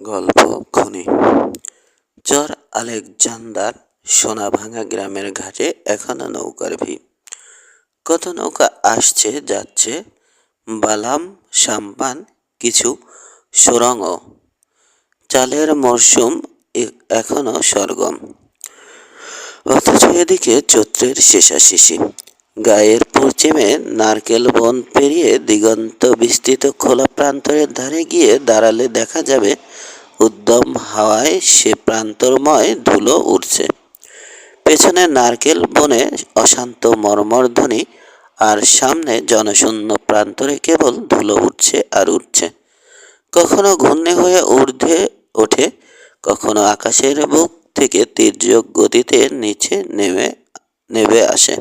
গল্প খনি। চর আলেকজান্দার সোনাভাঙা গ্রামের ঘাটে এখনও নৌকার ভিড়। কত নৌকা আসছে, যাচ্ছে, বালাম, সাম্পান, কিছু সুরঙ্গ। চালের মরশুম এখনও সরগম। অথচ এদিকে চৈত্রের শেষাশেষি। গায়ের পশ্চিমে নারকেল বন পেরিয়ে দিগন্ত বিস্তৃত খোলা প্রান্তরের ধারে গিয়ে দাঁড়ালে দেখা যাবে, উদ্যম হাওয়ায় সে প্রান্তরময় ধুলো উঠছে পেছনে নারকেল বনে অশান্ত মর্মর ধ্বনি, আর সামনে জনশূন্য প্রান্তরে কেবল ধুলো উঠছে আর উঠছে কখনো ঘূর্ণি হয়ে ঊর্ধ্বে ওঠে, কখনো আকাশের বুক থেকে তীর্যক গতিতে নিচে নেমে নেমে আসে।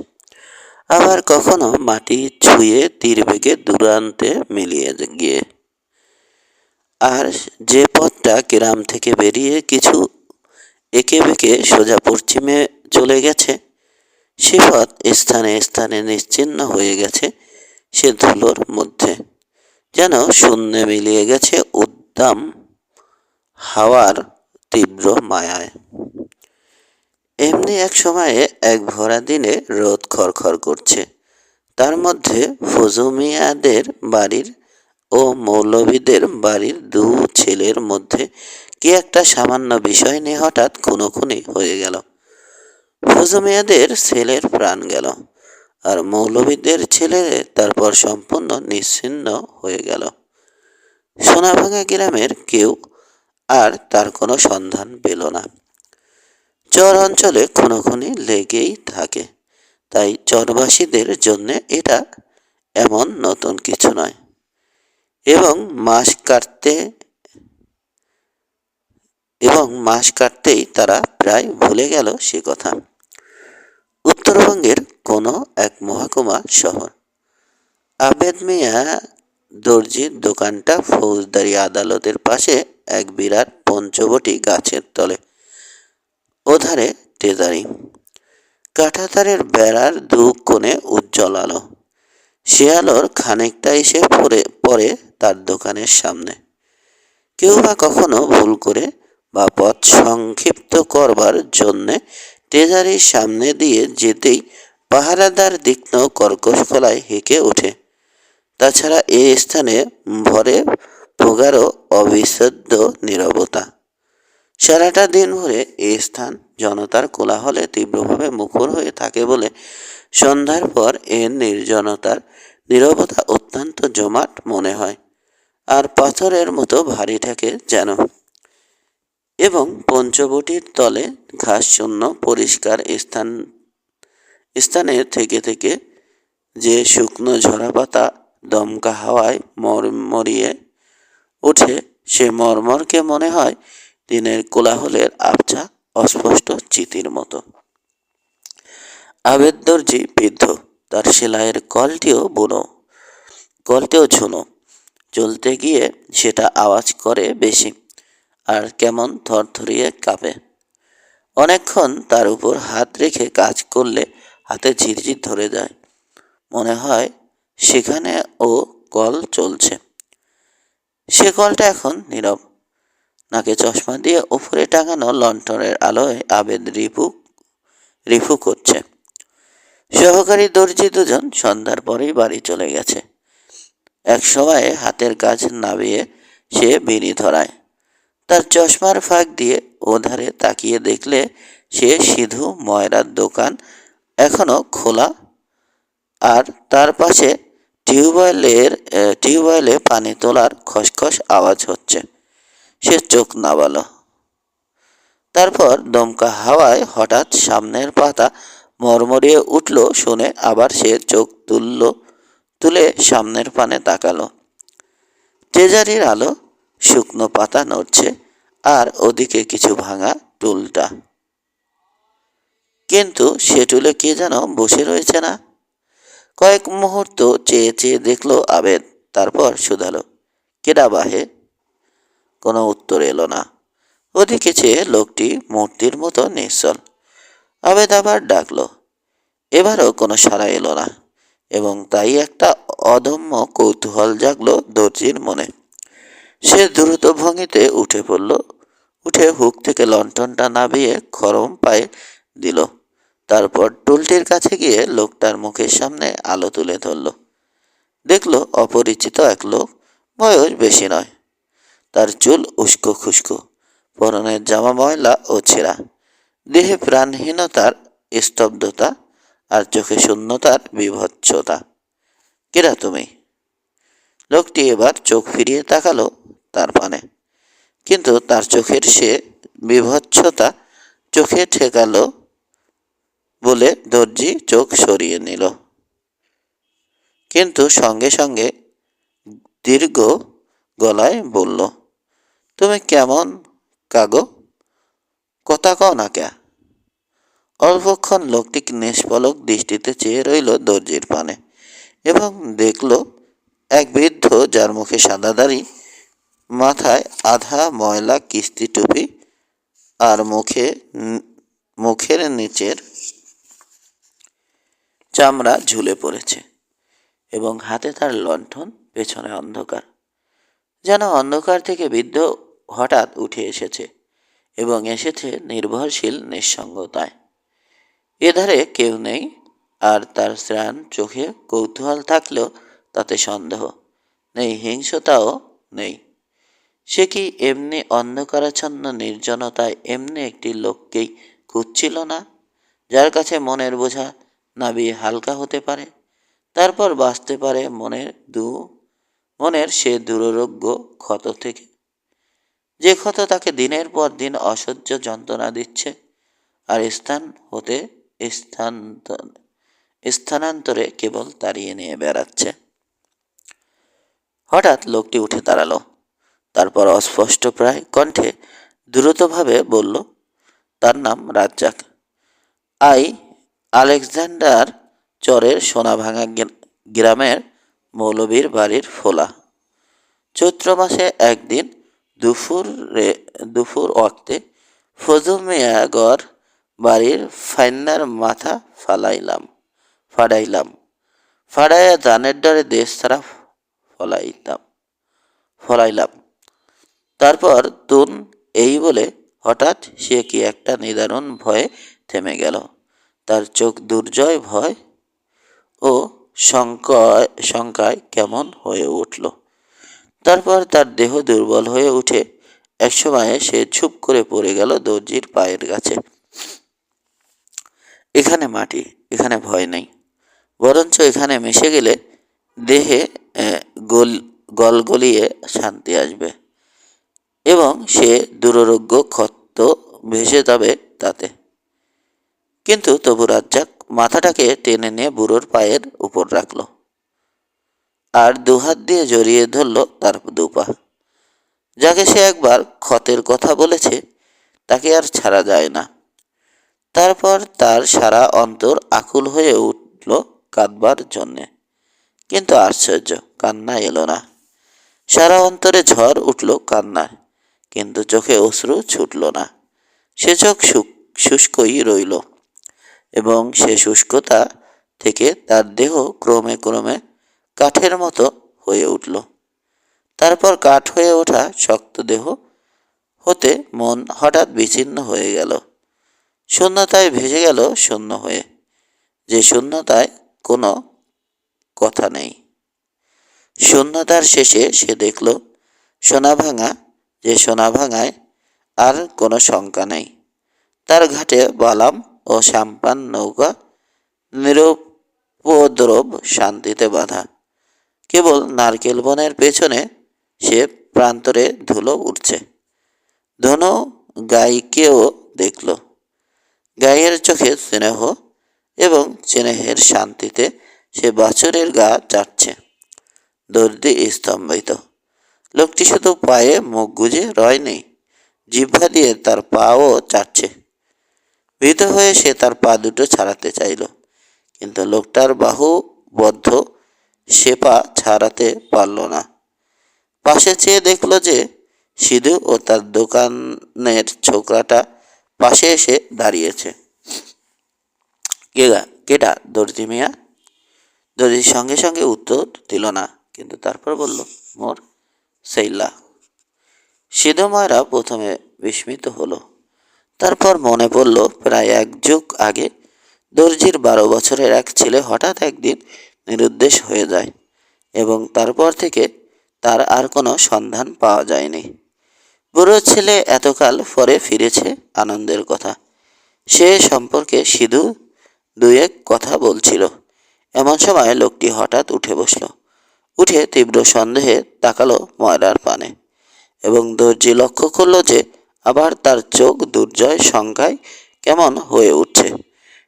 আবার কখনো মাটি ছুঁয়ে তীর বেগে দূরান্তে মিলিয়ে গিয়ে। আর যে পথটা গ্রাম থেকে বেরিয়ে কিছু একে বেঁকে সোজা পশ্চিমে চলে গেছে, সে পথ স্থানে স্থানে নিশ্চিন্ন হয়ে গেছে সে ধুলোর মধ্যে। যেন শূন্যে মিলিয়ে গেছে উদ্দাম হাওয়ার তীব্র মায়ায়। এমনি এক সময়ে এক ভরা দিনে রোদ খরখর করছে। তার মধ্যে ফজুমিয়াদের বাড়ির ও মৌলভীদের বাড়ির দু ছেলের মধ্যে কি একটা সামান্য বিষয় নিয়ে হঠাৎ খুনোখুনি হয়ে গেল। ফজুমিয়াদের ছেলের প্রাণ গেল আর মৌলভীদের ছেলে তারপর সম্পূর্ণ নিশ্চিন্ন হয়ে গেল। সোনাভাঙা গ্রামের কেউ আর তার কোনো সন্ধান পেল না। চর অঞ্চলে খুনোখুনি লেগেই থাকে। তাই চরবাসীদের জন্য এটা এমন নতুন কিছু নয়। এবং মাস কাটতে, এবং মাস কাটতেই তারা প্রায় ভুলে গেল সে কথা। উত্তরবঙ্গের কোনো এক মহকুমা শহর। আবেদ মিয়া দর্জির দোকানটা ফৌজদারি আদালতের পাশে এক বিরাট পঞ্চবটি গাছের তলে। ওধারে টেজারি কাঁটাতারের বেড়ার দু কোণে উজ্জ্বল আলো। সে আলোর খানিকটা এসে পড়ে পড়ে তার দোকানের সামনে। কেউ বা কখনো ভুল করে বা পথ সংক্ষিপ্ত করবার জন্যে ট্রেজারির সামনে দিয়ে যেতেই পাহারাদার তীক্ষ্ণ কর্কশ গলায় হেঁকে ওঠে। তাছাড়া এ স্থানে ভরে ভোগারও অবিচ্ছেদ্য নীরবতা। সারাটা দিন ভরে এই স্থান জনতার কোলাহলে তীব্রভাবে মুখর হয়ে থাকে বলে সন্ধ্যার পর এর নির্জনতার নীরবতা অত্যন্ত জমাট মনে হয়। আর পাথরের মতো ভারী থাকে যেন। এবং পঞ্চবটির তলে ঘাসশূন্য পরিষ্কার স্থান, স্থানে থেকে থেকে যে শুকনো ঝরা পাতা দমকা হাওয়ায় মরমরিয়ে ওঠে, সে মর্মরকে মনে হয় দিনের কোলাহলের আবছা অস্পষ্ট চিতির মতো। আবেদ দর্জি বৃদ্ধ, তার সেলাইয়ের কলটিও বুনো। কলটিও ঝুনো। চলতে গিয়ে সেটা আওয়াজ করে বেশি, আর কেমন থরথরিয়ে কাঁপে। অনেকক্ষণ তার উপর হাত রেখে কাজ করলে হাতে ঝিরঝির ধরে যায়। মনে হয় সেখানে ও কল চলছে। সে কলটা এখন নীরব। নাকে চশমা দিয়ে উপরে টাঙানো লণ্ঠনের আলোয় আবেদ রিপু রিফু করছে। সহকারী দর্জি দুজন সন্ধ্যার পরেই বাড়ি চলে গেছে। এক সময়ে হাতের কাজ নামিয়ে সে বিড়ি ধরায়। তার চশমার ফাঁক দিয়ে ওধারে তাকিয়ে দেখলে সে সিধু ময়রার দোকান এখনও খোলা। আর তার পাশে টিউবওয়েলের টিউবওয়েলে পানি তোলার খসখস আওয়াজ হচ্ছে। সে চোখ নাবালো। তারপর দমকা হাওয়ায় হঠাৎ সামনের পাতা মরমরিয়ে উঠল শুনে আবার সে চোখ তুলল, তুলে সামনের পানে তাকালো। ট্রেজারির আলো শুকনো পাতা নড়ছে আর ওদিকে কিছু ভাঙা টুলটা। কিন্তু সে টুলে কে যেন বসে রয়েছে না। কয়েক মুহূর্ত চেয়ে চেয়ে দেখল আবেদ, তারপর শুধালো, কেডা বাহে? কোনো উত্তর এলো না। ওদিকে চেয়ে লোকটি মূর্তির মতো নিশ্চল আবেদ আবার ডাকলো। এবারও কোনো সাড়া এলো না এবং তাই একটা অদম্য কৌতূহল জাগলো দর্জির মনে। সে দ্রুত ভঙ্গিতে উঠে পড়ল। উঠে হুক থেকে লণ্ঠনটা নামিয়ে খরম পায়ে দিল। তারপর টুলটির কাছে গিয়ে লোকটার মুখের সামনে আলো তুলে ধরল। দেখল অপরিচিত এক লোক। বয়স বেশি নয়। তার চুল উস্কো খুস্কো পরনের জামা ময়লা ও ছেঁড়া। দেহে প্রাণহীনতার স্তব্ধতা আর চোখে শূন্যতার বিভৎসতা। কেরা তুমি? লোকটি এবার চোখ ফিরিয়ে তাকালো তার পানে। কিন্তু তার চোখের সে বিভৎসতা চোখে ঠেকালো বলে দর্জি চোখ সরিয়ে নিল। কিন্তু সঙ্গে সঙ্গে দীর্ঘ গলায় বলল তুমি কেমন? কাগো কথা কও না কে? অল্পক্ষণ লোকটি নিষ্পলক দৃষ্টিতে চেয়ে রইল দর্জির পানে এবং দেখল এক বৃদ্ধ যার মুখে সাদা দাড়ি, মাথায় আধা ময়লা কিস্তি টুপি আর মুখে মুখের নিচের চামড়া ঝুলে পড়েছে এবং হাতে তার লণ্ঠন পেছনে অন্ধকার। যেন অন্ধকার থেকে বৃদ্ধ হঠাৎ উঠে এসেছে এবং এসেছে নির্ভরশীল নিঃসঙ্গতায়। এধারে কেউ নেই, আর তার স্নান চোখে কৌতূহল থাকলেও তাতে সন্দেহ নেই, হিংসতাও নেই। সে কি এমনি অন্ধকারাচ্ছন্ন নির্জনতায় এমনি একটি লোককেই খুঁজছিল না, যার কাছে মনের বোঝা নাবিয়ে হালকা হতে পারে, তারপর বাঁচতে পারে মনের দু মনের সে দুরারোগ্য ক্ষত থেকে। যে ক্ষত তাকে দিনের পর দিন অসহ্য যন্ত্রণা দিচ্ছে, আর স্থান হতে স্থানান্তর স্থানান্তরে কেবল তাড়িয়ে নিয়ে বেড়াচ্ছে। হঠাৎ লোকটি উঠে দাঁড়াল, তারপর অস্পষ্ট প্রায় কণ্ঠে দ্রুতভাবে বলল, তার নাম রাজ্জাক। আই আলেকজান্ডার চরের সোনাভাঙা গ্রামের মৌলবীর বাড়ির ফোলা। চৈত্র মাসে একদিন দুপুরে দুপুর অক্তে ফজু মিয়াগর বাড়ির ফাইনার মাথা ফালাইলাম, ফাড়াইলাম। ফাড়াইয়া ধানের ডরে দেশ ছাড়া ফলাইতাম, ফলাইলাম। তারপর তুন এই বলে হঠাৎ সে কি একটা নিদারুণ ভয়ে থেমে গেল। তার চোখ দুর্জয় ভয় ও শঙ্কায় শঙ্কায় কেমন হয়ে উঠল। তারপর তার দেহ দুর্বল হয়ে উঠে একসময়ে সে ছুপ করে পড়ে গেল দর্জির পায়ের কাছে। এখানে মাটি, এখানে ভয় নেই। বরঞ্চ এখানে মিশে গেলে দেহে গোল গলিয়ে শান্তি আসবে। এবং সে দুরারোগ্য ক্ষত ভেসে যাবে তাতে। কিন্তু তবু রাজ্জাক মাথাটাকে টেনে নিয়ে বুড়োর পায়ের উপর রাখল। আর দুহাত দিয়ে জড়িয়ে ধরল তার দুপা। যাকে সে একবার ক্ষতের কথা বলেছে, তাকে আর ছাড়া যায় না। তারপর তার সারা অন্তর আকুল হয়ে উঠল কাঁদবার জন্যে। কিন্তু আশ্চর্য, কান্না এলো না। সারা অন্তরে ঝড় উঠল কান্নায়, কিন্তু চোখে অশ্রু ছুটল না। সে চোখ শুষ্কই রইল। এবং সে শুষ্কতা থেকে তার দেহ ক্রমে ক্রমে কাঠের মতো হয়ে উঠল। তারপর কাঠ হয়ে ওঠা শক্ত দেহ হতে মন হঠাৎ বিচ্ছিন্ন হয়ে গেল। শূন্যতায় ভেসে গেল শূন্য হয়ে। যে শূন্যতায় কোনো কথা নেই। শূন্যতার শেষে সে দেখল, সোনা ভাঙা, যে সোনা ভাঙায় আর কোনো শঙ্কা নেই। তার ঘাটে বালাম ও সাম্পান নৌকা, নিরুপদ্রব শান্তিতে বাঁধা। কেবল নারকেল বনের পেছনে সে প্রান্তরে ধুলো উঠছে ধনু গাইকেও দেখল। গাইয়ের চোখে স্নেহ এবং স্নেহের শান্তিতে সে বাছরের গা চাটছে। দর্দি স্তম্ভিত। লোকটি শুধু পায়ে মুখ গুজে রয়নি জিহ্বা দিয়ে তার পাও চাটছে। ভীত হয়ে সে তার পা দুটো ছাড়াতে চাইল। কিন্তু লোকটার বাহু বদ্ধ, সে পা ছাড়াতে পারল না। পাশে চেয়ে দেখল যে সিধু ও তার দোকানের ছোকরাটা পাশে এসে দাঁড়িয়েছে। কেগা কেটা দর্জি মিয়া? দর্জির সঙ্গে সঙ্গে উত্তর দিল না, কিন্তু তারপর বলল, মোর সেইলা। সিধু ময়রা প্রথমে বিস্মিত হলো। তারপর মনে পড়ল, প্রায় এক যুগ আগে দর্জির বারো বছরের এক ছেলে হঠাৎ একদিন নিরুদ্দেশ হয়ে যায় এবং তারপর থেকে তার আর কোনো সন্ধান পাওয়া যায়নি। বুড়ো ছেলে এতকাল পরে ফিরেছে আনন্দের কথা। সে সম্পর্কে সিধু দুই এক কথা বলছিল। এমন সময় লোকটি হঠাৎ উঠে বসল। উঠে তীব্র সন্দেহে তাকালো ময়রার পানে এবং দর্জি লক্ষ্য করল যে আবার তার চোখ দুর্জয় সংখ্যায় কেমন হয়ে উঠছে?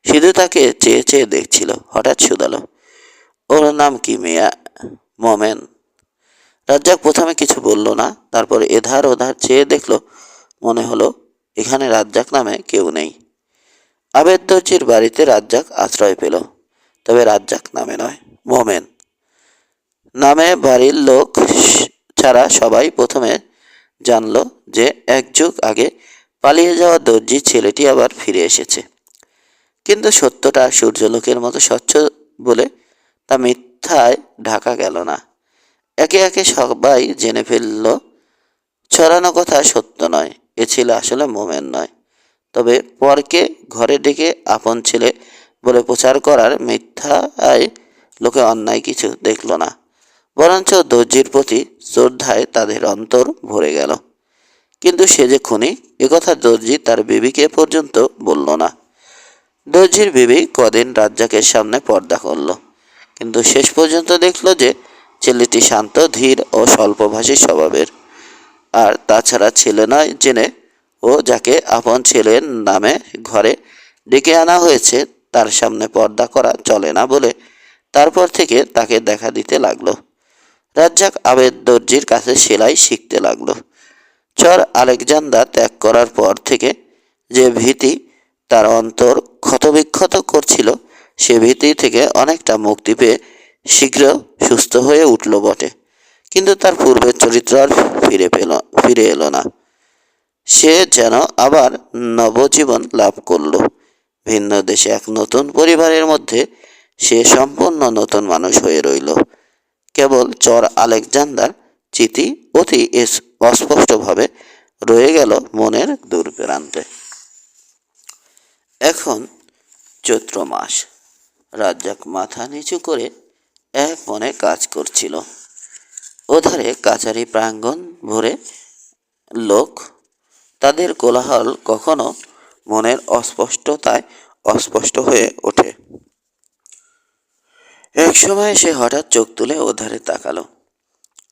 সিধু তাকে চেয়ে চেয়ে দেখছিল। হঠাৎ শুধালো ওর নাম কি মিয়া? মোমেন? রাজ্জাক প্রথমে কিছু বলল না, তারপর এধার ওধার চেয়ে দেখল, মনে হলো এখানে রাজ্জাক নামে কেউ নেই। আবেদ দর্জির বাড়িতে রাজ্জাক আশ্রয় পেল, তবে রাজ্জাক নামে নয়, মোমেন। নামে বাড়ির লোক ছাড়া সবাই প্রথমে জানলো যে এক যুগ আগে পালিয়ে যাওয়া দর্জি ছেলেটি আবার ফিরে এসেছে। কিন্তু সত্যটা সূর্যলোকের মতো স্বচ্ছ বলে তা মিথ্যায় ঢাকা গেল না। একে একে সবাই জেনে ফেলল, ছড়ানো কথা সত্য নয়, এ ছেলে আসলে মোমেন নয়। তবে পরকে ঘরে ডেকে আপন ছেলে বলে প্রচার করার মিথ্যায় লোকে অন্যায় কিছু দেখল না। বরঞ্চ দর্জির প্রতি শ্রদ্ধায় তাদের অন্তর ভরে গেল। কিন্তু সে যে খুনি একথা দর্জি তার বিবিকে পর্যন্ত বলল না। দর্জির বিবি কদিন রাজ্জাকের সামনে পর্দা করল। কিন্তু শেষ পর্যন্ত দেখল যে ছেলেটি শান্ত, ধীর ও স্বল্পভাষী স্বভাবের। আর তাছাড়া ছেলে নয় জেনে ও যাকে আপন ছেলের নামে ঘরে ডেকে আনা হয়েছে, তার সামনে পর্দা করা চলে না বলে তারপর থেকে তাকে দেখা দিতে লাগল। রাজ্জাক আবেদ দর্জির কাছে সেলাই শিখতে লাগল। চর আলেকজান্দা ত্যাগ করার পর থেকে যে ভীতি তার অন্তর ক্ষতবিক্ষত করছিল, সে ভীতি থেকে অনেকটা মুক্তি পেয়ে শীঘ্র সুস্থ হয়ে উঠল বটে। কিন্তু তার পূর্বের চরিত্র আর ফিরে পেল, ফিরে এলো না। সে যেন আবার নবজীবন লাভ করল। ভিন্ন দেশে এক নতুন পরিবারের মধ্যে সে সম্পূর্ণ নতুন মানুষ হয়ে রইল। কেবল চর আলেকজান্ডার চিতি অতি অস্পষ্টভাবে রয়ে গেল মনের দূরপ্রান্তে। এখন চৈত্র মাস। রাজ্জাক মাথা নিচু করে এক মনে কাজ করছিল। ওধারে কাচারি প্রাঙ্গণ ভরে লোক, তাদের কোলাহল কখনো মনের অস্পষ্টতায় অস্পষ্ট হয়ে ওঠে। এক সময় সে হঠাৎ চোখ তুলে ওধারে তাকালো।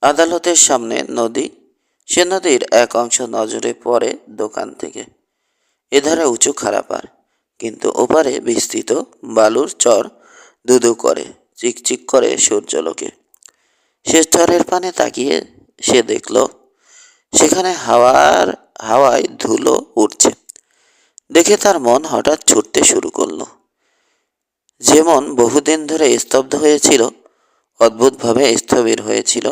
আদালতের সামনে নদী, সে নদীর এক অংশ নজরে পড়ে দোকান থেকে। এধারে উঁচু খারাপার কিন্তু ওপারে বিস্তৃত বালুর চর দুদু করে, চিকচিক করে সূর্যলোকে। সে চরের পানে তাকিয়ে সে দেখল, সেখানে হাওয়ার, হাওয়ায় ধুলো উঠছে দেখে তার মন হঠাৎ ছুটতে শুরু করল। যেমন বহুদিন ধরে স্তব্ধ হয়েছিল, অদ্ভুতভাবে স্থবির হয়েছিল,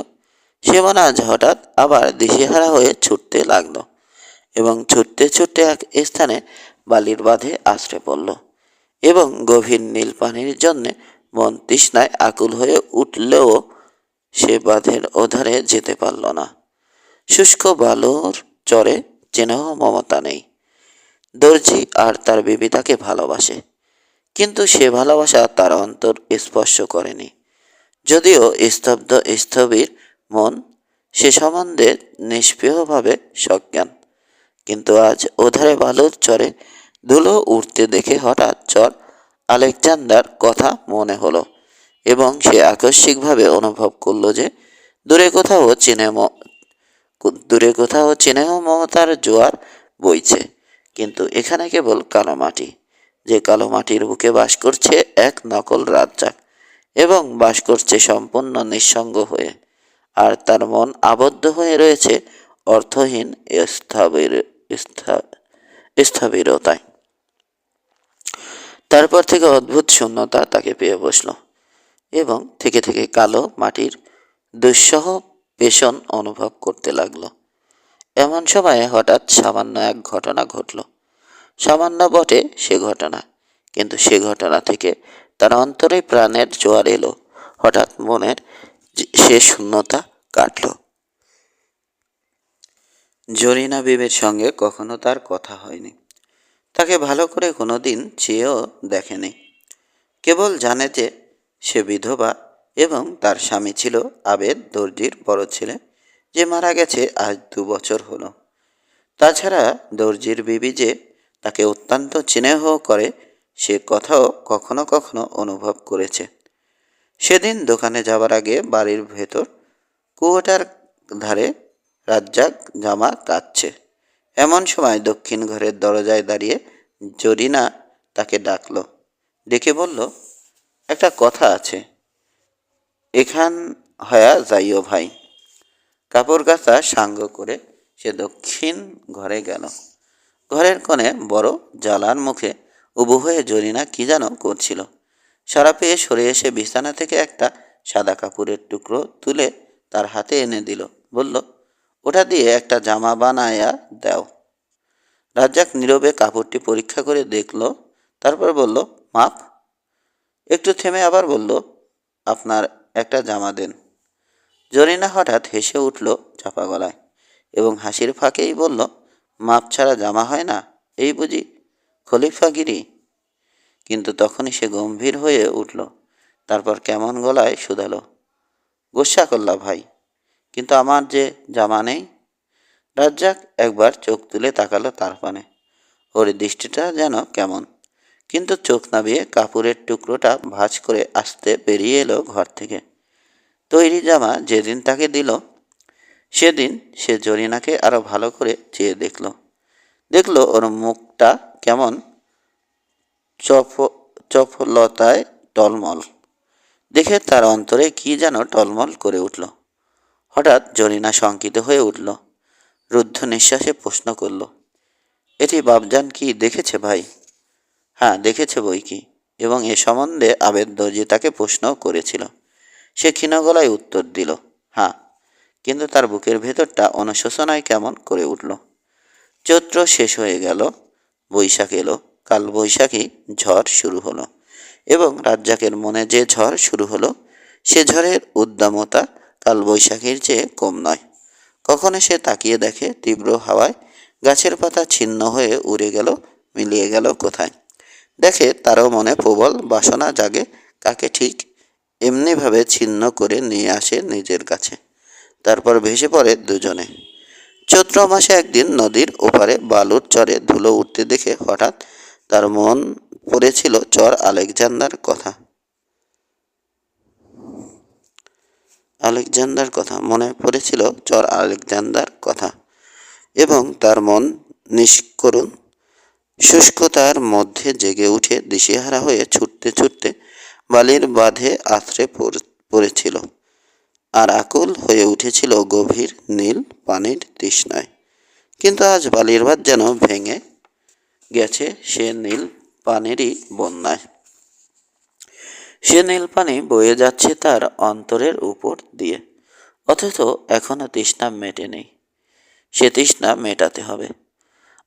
সেমন আজ হঠাৎ আবার দিশেহারা হয়ে ছুটতে লাগল এবং ছুটতে ছুটতে এক স্থানে বালির বাঁধে আশ্রে পড়ল এবং গভীর নীল পানির জন্যে মন তৃষ্ণায় আকুল হয়ে উঠলেও সে বাঁধের ওধারে যেতে পারল না। শুষ্ক বালুর চরে চেনেও মমতা নেই। দর্জি আর তার বিবি তাকে ভালোবাসে। কিন্তু সে ভালোবাসা তার অন্তর স্পর্শ করেনি। যদিও স্তব্ধ স্থবির মন, সে সম্বন্ধে নিষ্প্রিয়ভাবে সজ্ঞান। কিন্তু আজ ওধারে বালুর চরে ধুলো উঠতে দেখে হঠাৎ চর আলেকজান্ডার কথা মনে হলো এবং সে আকস্মিকভাবে অনুভব করল যে দূরে কোথাও চিনে দূরে কোথাও চিনেহ মমতার জোয়ার বইছে, কিন্তু এখানে কেবল কালো মাটি। যে কালো মাটির বুকে বাস করছে এক নকল রাজ্জাক এবং বাস করছে সম্পূর্ণ নিঃসঙ্গ হয়ে। আর তার মন আবদ্ধ হয়ে রয়েছে অর্থহীন স্থবির স্থবিরতায়। তারপর থেকে অদ্ভুত শূন্যতা তাকে পেয়ে বসল এবং থেকে থেকে কালো মাটির দুঃসহ পেশন অনুভব করতে লাগল। এমন সময়ে হঠাৎ সামান্য এক ঘটনা ঘটল। সামান্য বটে সে ঘটনা। কিন্তু সে ঘটনা থেকে তার অন্তরে প্রাণের জোয়ার এলো। হঠাৎ মনের সে শূন্যতা কাটল। জরিনা বিবির সঙ্গে কখনো তার কথা হয়নি। তাকে ভালো করে কোনো দিন চেয়েও দেখেনি। কেবল জানে যে সে বিধবা এবং তার স্বামী ছিল আবেদ দর্জির বড় ছেলে যে মারা গেছে আজ দু বছর হলো। তাছাড়া দর্জির বিবি যে তাকে অত্যন্ত স্নেহ করে সে কথাও কখনো কখনো অনুভব করেছে। সেদিন দোকানে যাবার আগে বাড়ির ভেতর কুয়োটার ধারে রাজ্জাক জামা কাচ্ছে এমন সময় দক্ষিণ ঘরের দরজায় দাঁড়িয়ে জরিনা তাকে ডাকল। ডেকে বলল, একটা কথা আছে। এখান হয়া যাইও ভাই। কাপড় কাচা সাঙ্গ করে সে দক্ষিণ ঘরে গেল। ঘরের কোণে বড় জ্বালার মুখে উবু হয়ে জরিনা কি যেন করছিল। সারা পেয়ে সরে এসে বিছানা থেকে একটা সাদা কাপড়ের টুকরো তুলে তার হাতে এনে দিল। বলল, ওটা দিয়ে একটা জামা বানায়া দাও। রাজ্জাক নীরবে কাপড়টি পরীক্ষা করে দেখল, তারপর বলল, মাপ। একটু থেমে আবার বলল, আপনার একটা জামা দেন। জরিনা হঠাৎ হেসে উঠল চাপা গলায় এবং হাসির ফাঁকেই বলল মাপ ছাড়া জামা হয় না, এই বুঝি? খলিফাগিরি কিন্তু তখনই সে গম্ভীর হয়ে উঠল, তারপর কেমন গলায় শুধালো, গোসা করলা ভাই, কিন্তু আমার যে জামা নেই? রাজ্জাক একবার চোখ তুলে তাকালো তার পানে, ওর দৃষ্টিটা যেন কেমন। কিন্তু চোখ নামিয়ে কাপড়ের টুকরোটা ভাঁজ করে আসতে বেরিয়ে এলো ঘর থেকে। তৈরি জামা যেদিন তাকে দিল সেদিন সে জরিনাকে আরও ভালো করে চেয়ে দেখল। দেখল ওর মুখটা কেমন চফ, চফলতায় টলমল। দেখে তার অন্তরে কি যেন টলমল করে উঠল। হঠাৎ জরিনা শঙ্কিত হয়ে উঠল। রুদ্ধ নিঃশ্বাসে প্রশ্ন করল, এটি বাবজান কি দেখেছে ভাই? হ্যাঁ দেখেছে বই কি, এবং এ সম্বন্ধে আবেদ দর্জি তাকে প্রশ্নও করেছিল, সে ক্ষীণ গলায় উত্তর দিল হ্যাঁ। কিন্তু তার বুকের ভেতরটা অনুশোচনায় কেমন করে উঠল। চৈত্র শেষ হয়ে গেল, বৈশাখ এলো কাল বৈশাখী ঝড় শুরু হলো এবং রাজ্জাকের মনে যে ঝড় শুরু হলো, সে ঝড়ের উদ্দামতা কাল বৈশাখীর চেয়ে কম নয়। কখনো সে তাকিয়ে দেখে তীব্র হাওয়ায় গাছের পাতা ছিন্ন হয়ে উড়ে গেল, মিলিয়ে গেল কোথায়? দেখে তারও মনে প্রবল বাসনা জাগে, কাকে ঠিক এমনিভাবে ছিন্ন করে নিয়ে আসে নিজের কাছে। তারপর ভেসে পড়ে দুজনে। চৈত্র মাসে একদিন নদীর ওপারে বালুর চরে ধুলো উঠতে দেখে হঠাৎ তার মন পড়েছিল চর আলেকজান্ডার কথা। আলেকজান্ডার কথা, মনে পড়েছিল চর আলেকজান্ডার কথা এবং তার মন নিষ্করুণ। শুষ্কতার মধ্যে জেগে উঠে দিশেহারা হয়ে ছুটতে ছুটতে বালির বাঁধে আছড়ে পড়েছিল। আর আকুল হয়ে উঠেছিল গভীর নীল পানির তৃষ্ণায়। কিন্তু আজ বালির বাঁধ যেন ভেঙে গেছে সে নীল পানিরই বন্যায়। সে নীল পানি বয়ে যাচ্ছে তার অন্তরের উপর দিয়ে। অথচ এখনও তৃষ্ণা মেটে নেই সে তৃষ্ণা মেটাতে হবে।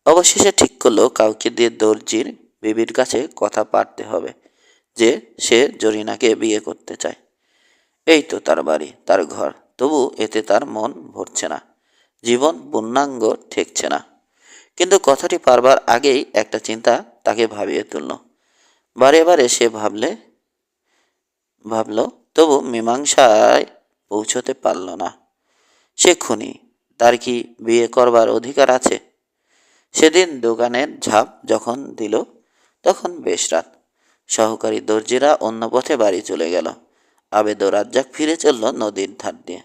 অবশেষে ঠিক করল কাউকে দিয়ে দর্জির বিবির কাছে কথা পারতে হবে যে সে জরিনাকে বিয়ে করতে চায়। এই তো তার বাড়ি, তার ঘর। তবু এতে তার মন ভরছে না। জীবন পূর্ণাঙ্গ ঠেকছে না। কিন্তু কথাটি পারবার আগেই একটা চিন্তা তাকে ভাবিয়ে তুলল। বারে বারে সে ভাবলে, ভাবল, তবু মীমাংসায় পৌঁছতে পারল না। সে খুনি, তার কি বিয়ে করবার অধিকার আছে? সেদিন দোকানের ঝাঁপ যখন দিল, তখন বেশ রাত। সহকারী দর্জিরা অন্য পথে বাড়ি চলে গেল। আবেদ ও রাজ্জাক ফিরে চলল নদীর ধার দিয়ে।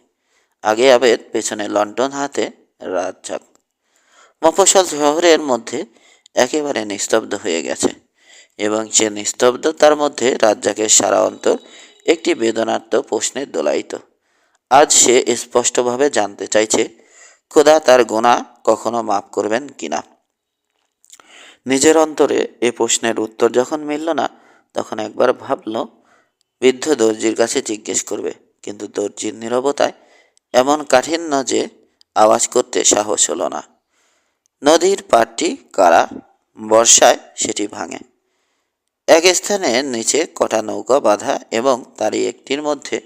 আগে আবেদ, পেছনে লন্ঠন হাতে রাজ্জাক। মফসল শহরের মধ্যে একেবারে নিস্তব্ধ হয়ে গেছে এবং সে নিস্তব্ধতার মধ্যে রাজ্জাকের সারা অন্তর একটি বেদনার্থ প্রশ্নের দোলাইত আজ সে স্পষ্টভাবে জানতে চাইছে, খোদা তার গোনা কখনো মাফ করবেন কিনা। নিজের অন্তরে এ প্রশ্নের উত্তর যখন মিলল না, তখন একবার ভাবল বৃদ্ধ দর্জির কাছে জিজ্ঞেস করবে, কিন্তু দর্জির নীরবতায় এমন কাঠিন্য যে আওয়াজ করতে সাহস হলো না। নদীর পাড়টি কারা বর্ষায় সেটি ভাঙে। এক স্থানে নিচে কটা নৌকা বাঁধা এবং তারই একটির মধ্যে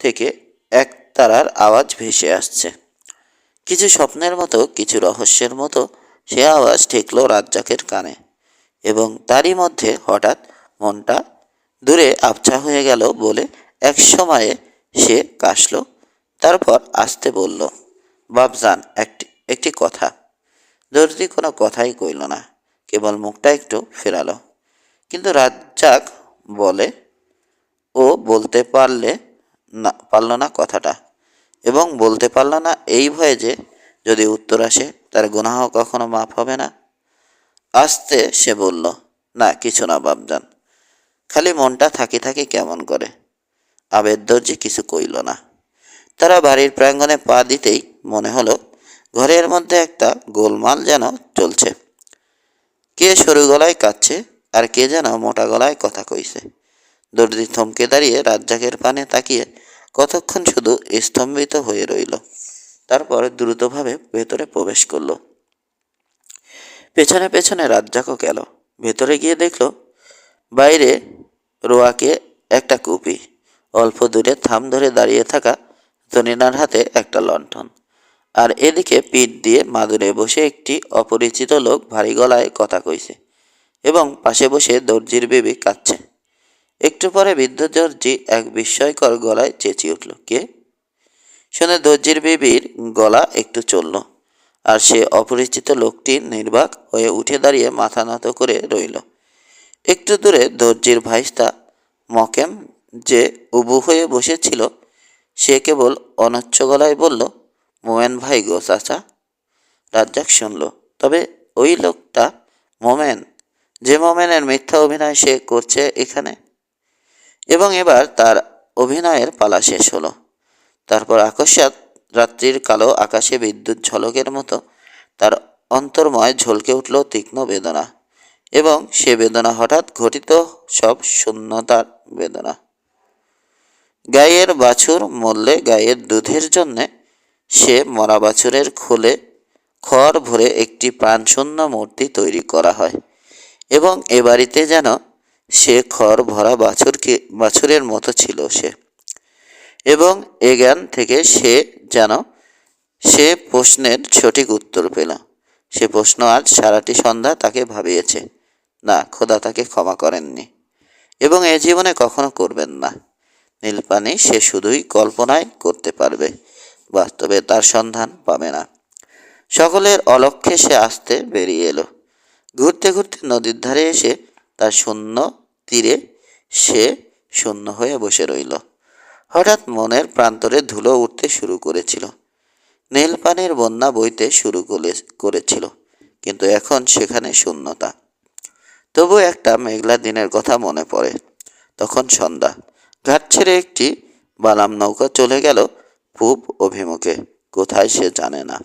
থেকে এক তারার আওয়াজ ভেসে আসছে। কিছু স্বপ্নের মতো, কিছু রহস্যের মতো সে আওয়াজ ঠেকল রাজ্জাকের কানে এবং তারই মধ্যে হঠাৎ মনটা দূরে আবছা হয়ে গেল বলে এক সময়ে সে কাশল। তারপর আসতে বলল বাবজান একটি একটি কথা। দর্জি কোনো কথাই কইল না, কেবল মুখটা একটু ফেরালো। কিন্তু রাজ্জাক বলে, ও বলতে পারলে না, পারল না কথাটা। এবং বলতে পারল না এই ভয়ে যে যদি উত্তর আসে, তার গুনাহ কখনো মাফ হবে না? আসতে সে বলল, না, কিছু না বাবজান খালি মনটা থাকি থাকি কেমন করে? আবেদ দর্জি কিছু কইল না। তারা বাড়ির প্রাঙ্গণে পা দিতেই মনে হলো ঘরের মধ্যে একটা গোলমাল যেন চলছে। কে সরু গলায় কাচ্ছে আর কে যেন মোটা গলায় কথা কইছে। দর্জি থমকে দাঁড়িয়ে রাজ্জাকের পানে তাকিয়ে কতক্ষণ শুধু স্তম্ভিত হয়ে রইল। তারপর দ্রুতভাবে ভেতরে প্রবেশ করল। পেছনে পেছনে রাজ্জাকও গেল। ভেতরে গিয়ে দেখল বাইরে রোয়াকে একটা কুপি, অল্প দূরে থাম ধরে দাঁড়িয়ে থাকা জনিনার হাতে একটা লণ্ঠন। আর এদিকে পিঠ দিয়ে মাদুরে বসে একটি অপরিচিত লোক ভারী গলায় কথা কইছে এবং পাশে বসে দর্জির বেবি কাঁদছে। একটু পরে বৃদ্ধ দর্জি এক বিস্ময়কর গলায় চেঁচিয়ে উঠল, কে? শুনে দর্জির বেবির গলা একটু চলল আর সে অপরিচিত লোকটি নির্বাক হয়ে উঠে দাঁড়িয়ে মাথা নত করে রইল। একটু দূরে দর্জির ভাইস্তা মকেম যে উবু হয়ে বসেছিল, সে কেবল অনচ্ছ গলায় বলল, মোমেন ভাই গো চাচা। রাজ্জাক শুনল, তবে ওই লোকটা মোমেন? যে মোমেনের মিথ্যা অভিনয় সে করছে এখানে? এবং এবার তার অভিনয়ের পালা শেষ হলো। তারপর আকস্মাৎ রাত্রির কালো আকাশে বিদ্যুৎ ঝলকের মতো তার অন্তর্ময় ঝলকে উঠল তীক্ষ্ণ বেদনা। এবং সে বেদনা হঠাৎ ঘটিত সব শূন্যতার বেদনা। গায়ের বাছুর মরলে গায়ের দুধের জন্যে সে মরা বাছুরের খোলে খড় ভরে একটি প্রাণশূন্য মূর্তি তৈরি করা হয় এবং এ বাড়িতে যেন সে খড় ভরা বাছুরকে, বাছুরের মতো ছিল সে। এবং এ জ্ঞান থেকে সে যেন, সে প্রশ্নের সঠিক উত্তর পেল। সে প্রশ্ন আজ সারাটি সন্ধ্যা তাকে ভাবিয়েছে। না, খোদা তাকে ক্ষমা করেননি। এবং এ জীবনে কখনো করবেন না। নীলপানি সে শুধুই কল্পনায় করতে পারবে, বাস্তবে তার সন্ধান পাবে না। সকলের অলক্ষ্যে সে আসতে বেরিয়ে এলো। ঘুরতে ঘুরতে নদীর ধারে এসে তার শূন্য তীরে সে শূন্য হয়ে বসে রইল। হঠাৎ মনের প্রান্তরে ধুলো উঠতে শুরু করেছিল। নীলপানির বন্যা বইতে শুরু করে- করেছিল, কিন্তু এখন সেখানে শূন্যতা। তবু একটা মেঘলা দিনের কথা মনে পড়ে। তখন সন্ধ্যা। ঘাট ছেড়ে একটি বালাম নৌকা চলে গেল পূব অভিমুখে। কোথায় সে জানে না।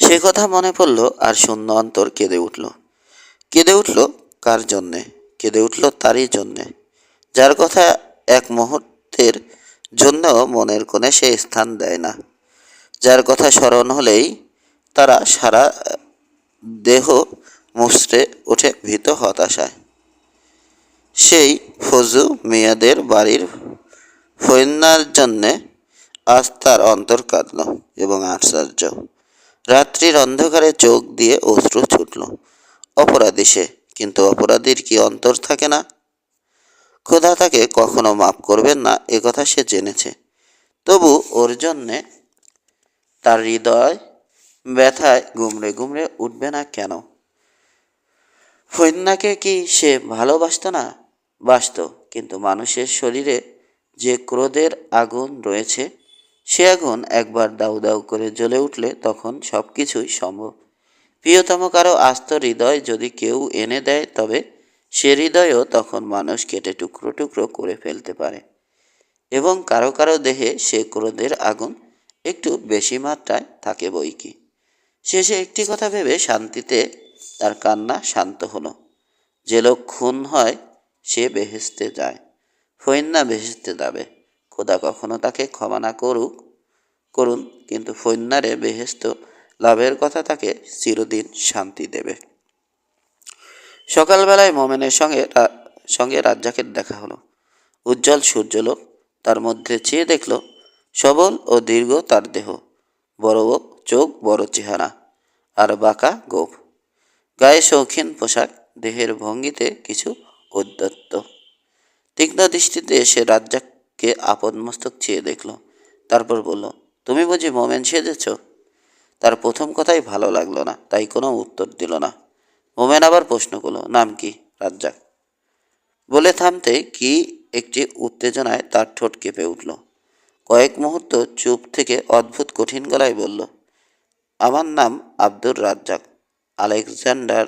সে কথা মনে পড়ল আর শূন্য অন্তর কেঁদে উঠল। কেঁদে উঠল কার জন্যে? কেঁদে উঠল তারই জন্যে। যার কথা এক মুহূর্তের জন্য মনের কোণে সে স্থান দেয় না। যার কথা স্মরণ হলেই তারা সারা দেহ মুচড়ে ওঠে ভীত হতাশায়। সেই ফজু মিয়াদের বাড়ির ফৈন্যার জন্যে আজ তার অন্তর কাঁদল এবং আশ্চর্য। রাত্রির অন্ধকারে চোখ দিয়ে অশ্রু ছুটল। অপরাধী সে, কিন্তু অপরাধীর কি অন্তর থাকে না? খোদা তাকে কখনো মাফ করবেন না, এ কথা সে জেনেছে। তবু ওর জন্যে তার হৃদয় ব্যথায় গুমড়ে গুমড়ে উঠবে না কেন? ফৈন্যাকে কি সে ভালোবাসত না? বাসত, কিন্তু মানুষের শরীরে যে ক্রোধের আগুন রয়েছে, সে আগুন একবার দাউ দাউ করে জ্বলে উঠলে তখন সব কিছুই সম্ভব। প্রিয়তম কারও আস্ত হৃদয় যদি কেউ এনে দেয়, তবে সে হৃদয়ও তখন মানুষ কেটে টুকরো টুকরো করে ফেলতে পারে। এবং কারও কারও দেহে সে ক্রোধের আগুন একটু বেশি মাত্রায় থাকে বই কি শেষে একটি কথা ভেবে শান্তিতে তার কান্না শান্ত হলো। যে লোক খুন হয়, সে বেহেস্তে যায়। ফৈন্না বেহেস্তে যাবে। খোদা কখনো তাকে ক্ষমা না করুক, করুন, কিন্তু ফৈন্নারে বেহেস্ত লাভের কথা তাকে চিরদিন শান্তি দেবে। সকালবেলায় মোমেনের সঙ্গে সঙ্গে রাজ্জাকের দেখা হলো। উজ্জ্বল সূর্যলোক তার মধ্যে চেয়ে দেখল, সবল ও দীর্ঘ তার দেহ। বড় চোখ, বড় চেহারা। আর বাঁকা গোপ। গায়ে শৌখিন পোশাক, দেহের ভঙ্গিতে কিছু উদ্যত্ত তীক্ষ্ণ দৃষ্টিতে এসে রাজ্জাককে আপদ মস্তক চেয়ে দেখল। তারপর বলল, তুমি বুঝি মোমেন সেজেছ? তার প্রথম কথাই ভালো লাগল না, তাই কোনো উত্তর দিল না। মোমেন আবার প্রশ্ন করল, নাম কি, রাজ্জাক? বলে থামতে কি একটি উত্তেজনায় তার ঠোঁট কেঁপে উঠল। কয়েক মুহূর্ত চুপ থেকে অদ্ভুত কঠিন গলায় বলল, আমার নাম আব্দুর রাজ্জাক। আলেকজান্ডার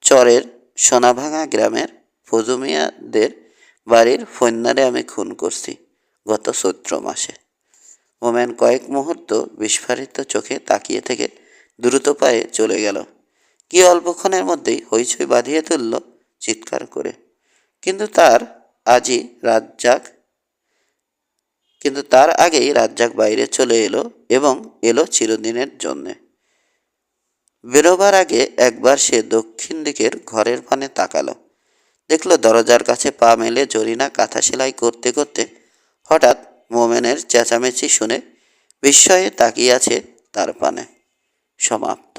চরের সোনাভাঙা গ্রামের ফজুমিয়াদের বাড়ির ফন্যারে আমি খুন করছি গত চৈত্র মাসে। মোমেন কয়েক মুহূর্ত বিস্ফারিত চোখে তাকিয়ে থেকে দ্রুত পায়ে চলে গেল। কি অল্পক্ষণের মধ্যেই হইচই বাঁধিয়ে তুলল চিৎকার করে। কিন্তু তার আজই রাজ্জাক, কিন্তু তার আগেই রাজ্জাক বাইরে চলে এলো এবং এলো চিরদিনের জন্যে। বেরোবার আগে একবার সে দক্ষিণ দিকের ঘরের পানে তাকালো। দেখল দরজার কাছে পা মেলে জরিনা কাঁথা সেলাই করতে করতে হঠাৎ মোমেনের চেঁচামেচি শুনে বিস্ময়ে তাকিয়ে আছে তার পানে। সমাপ্ত।